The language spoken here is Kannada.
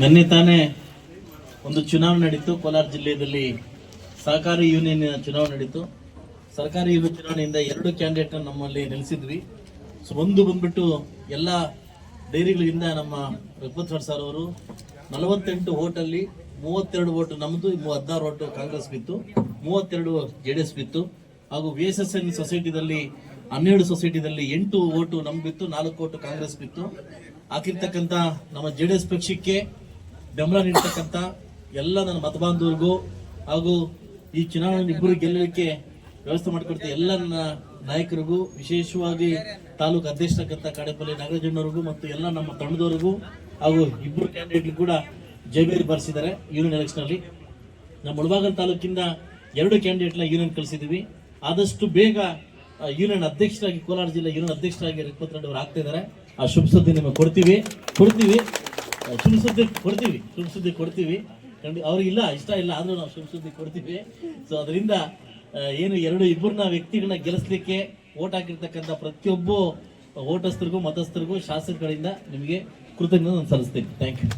ನಿನ್ನೆ ತಾನೇ ಒಂದು ಚುನಾವಣೆ ನಡೀತು. ಕೋಲಾರ ಜಿಲ್ಲೆಯಲ್ಲಿ ಸಹಕಾರಿ ಯೂನಿಯನ್ ಚುನಾವಣೆ ನಡೀತು. ಸರ್ಕಾರಿ ಯೂನಿಯನ್ ಚುನಾವಣೆಯಿಂದ ಎರಡು ಕ್ಯಾಂಡಿಡೇಟ್ ನಮ್ಮಲ್ಲಿ ನೆಲೆಸಿದ್ವಿ ಸೊ ಒಂದು ಬಂದ್ಬಿಟ್ಟು ಎಲ್ಲ ಡೈರಿಗಳಿಂದ ನಮ್ಮ ರಘುಪತ್ ಸರ್ ಅವರು ನಲವತ್ತೆಂಟು ಓಟಲ್ಲಿ ಮೂವತ್ತೆರಡು ಓಟು ನಮ್ಮದು ಹದಿನಾರು ಓಟು ಕಾಂಗ್ರೆಸ್ ಬಿತ್ತು. ಮೂವತ್ತೆರಡು ಜೆ ಎಸ್ ಬಿತ್ತು. ಹಾಗೂ ವಿ ಎಸ್ ಎಸ್ ಎನ್ ಸೊಸೈಟಿದಲ್ಲಿ ಹನ್ನೆರಡು ಸೊಸೈಟಿದಲ್ಲಿ ಎಂಟು ಓಟು ನಮ್ಗೆ ಬಿತ್ತು, ನಾಲ್ಕು ಓಟು ಕಾಂಗ್ರೆಸ್ ಬಿತ್ತು. ಹಾಕಿರ್ತಕ್ಕಂಥ ನಮ್ಮ ಜೆ ಡಿ ಎಸ್ ಪಕ್ಷಕ್ಕೆ ಬೆಂಬಲ ನೀಡ್ತಕ್ಕಂಥ ಎಲ್ಲ ನನ್ನ ಮತಬಾಂಧವರಿಗೂ ಹಾಗೂ ಈ ಚುನಾವಣೆ ಇಬ್ಬರು ಗೆಲ್ಲಲಿಕ್ಕೆ ವ್ಯವಸ್ಥೆ ಮಾಡಿಕೊಡ್ತ ಎಲ್ಲ ನನ್ನ ನಾಯಕರಿಗೂ, ವಿಶೇಷವಾಗಿ ತಾಲೂಕು ಅಧ್ಯಕ್ಷರಾಗಂತ ಕಾಡೇಪಲ್ಲಿ ನಾಗರಾಜಣ್ಣವರಿಗೂ ಮತ್ತು ಎಲ್ಲ ನಮ್ಮ ತಂಡದವರಿಗೂ ಹಾಗೂ ಇಬ್ಬರು ಕ್ಯಾಂಡಿಡೇಟ್ ಕೂಡ ಜೈಬೇರಿ ಬರೆಸಿದ್ದಾರೆ ಯೂನಿಯನ್ ಎಲೆಕ್ಷನ್ ಅಲ್ಲಿ. ನಮ್ಮ ಮುಳಬಾಗಲ್ ತಾಲೂಕಿಂದ ಎರಡು ಕ್ಯಾಂಡಿಡೇಟ್ನ ಯೂನಿಯನ್ ಕಳಿಸಿದ್ದೀವಿ ಆದಷ್ಟು ಬೇಗ ಯೂನಿಯನ್ ಅಧ್ಯಕ್ಷರಾಗಿ ಕೋಲಾರ ಜಿಲ್ಲಾ ಯೂನಿಯನ್ ಅಧ್ಯಕ್ಷರಾಗಿ ರಿಪೋರ್ಟ್ ಅವರು ಆಗ್ತಾ ಇದ್ದಾರೆ. ಆ ಶುಭ ಸುದ್ದಿ ನಿಮಗೆ ಕೊಡ್ತೀವಿ. ಕೊಡ್ತೀವಿ. ಶುಭ ಸುದ್ದಿ ಕೊಡ್ತೀವಿ ಶುಭ ಸುದ್ದಿ ಕೊಡ್ತೀವಿ. ಖಂಡಿ ಅವ್ರಿಗಿಲ್ಲ ಇಷ್ಟ ಇಲ್ಲ, ಆದ್ರೂ ನಾವು ಶುಭ ಸುದ್ದಿ ಕೊಡ್ತೀವಿ. ಸೊ ಅದರಿಂದ ಏನು ಎರಡು ಇಬ್ಬರನ್ನ ವ್ಯಕ್ತಿಗಳನ್ನ ಗೆಲ್ಲಿಸ್ಲಿಕ್ಕೆ ಓಟ್ ಹಾಕಿರ್ತಕ್ಕಂಥ ಪ್ರತಿಯೊಬ್ಬ ಓಟಸ್ಥರಿಗೂ ಮತಸ್ಥರಿಗೂ ಶಾಸಕಗಳಿಂದ ನಿಮಗೆ ಕೃತಜ್ಞತೆ ನಾನು ಸಲ್ಲಿಸ್ತೀನಿ. Thank you